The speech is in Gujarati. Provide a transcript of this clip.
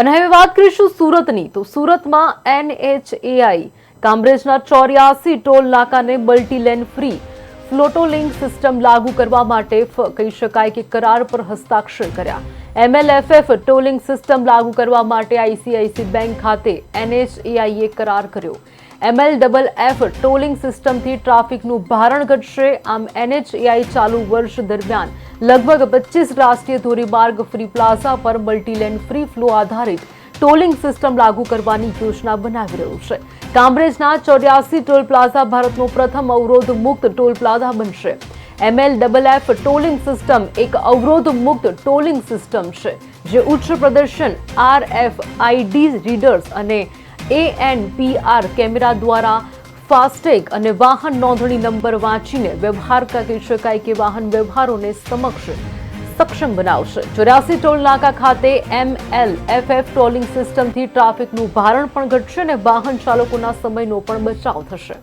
અને હવે વાત કરીશું સુરતની. તો સુરતમાં એનએચએઆઈ કામરેજના ચોર્યાસી toll નાકાને multilane free. Flow tolling system લાગુ કરવા માટે કહી શકાય કે કરાર પર હસ્તાક્ષર કર્યા. એમએલએફએફ ટોલિંગ સિસ્ટમ લાગુ કરવા માટે આઈસીઆઈસી બેંક ખાતે એનએચએઆઈએ કરાર કર્યો. એમએલ ડબલ એફ ટોલિંગ સિસ્ટમથી ટ્રાફિકનું ભારણ ઘટશે. આમ એનએચએઆઈ ચાલુ વર્ષ દરમિયાન લગભગ પચીસ રાષ્ટ્રીય ધોરીમાર્ગ ફ્રી પ્લાઝા પર મલ્ટીલેન ફ્રી ફ્લો આધારિત ટોલિંગ સિસ્ટમ લાગુ કરવાની યોજના બનાવી રહ્યું છે. કામરેજના ચોર્યાસી ટોલ પ્લાઝા ભારતનો પ્રથમ અવરોધ મુક્ત ટોલ પ્લાઝા બનશે. ML double F tolling system એક અવરોધ મુક્ત ટોલિંગ સિસ્ટમ છે, જે ઉચ્ચ પ્રદર્શન આર એફ આઈડી રીડર્સ અને એએનપીઆર કેમેરા દ્વારા ફાસ્ટેગ અને વાહન નોંધણી નંબર વાંચીને વ્યવહાર કરી શકાય કે વાહન વ્યવહારોને સમક્ષ સક્ષમ બનાવશે. ચોર્યાસી ટોલ નાકા ખાતે M L F F tolling સિસ્ટમથી ટ્રાફિકનું ભારણ પણ ઘટશે અને વાહન ચાલકોના સમયનો પણ બચાવ થશે.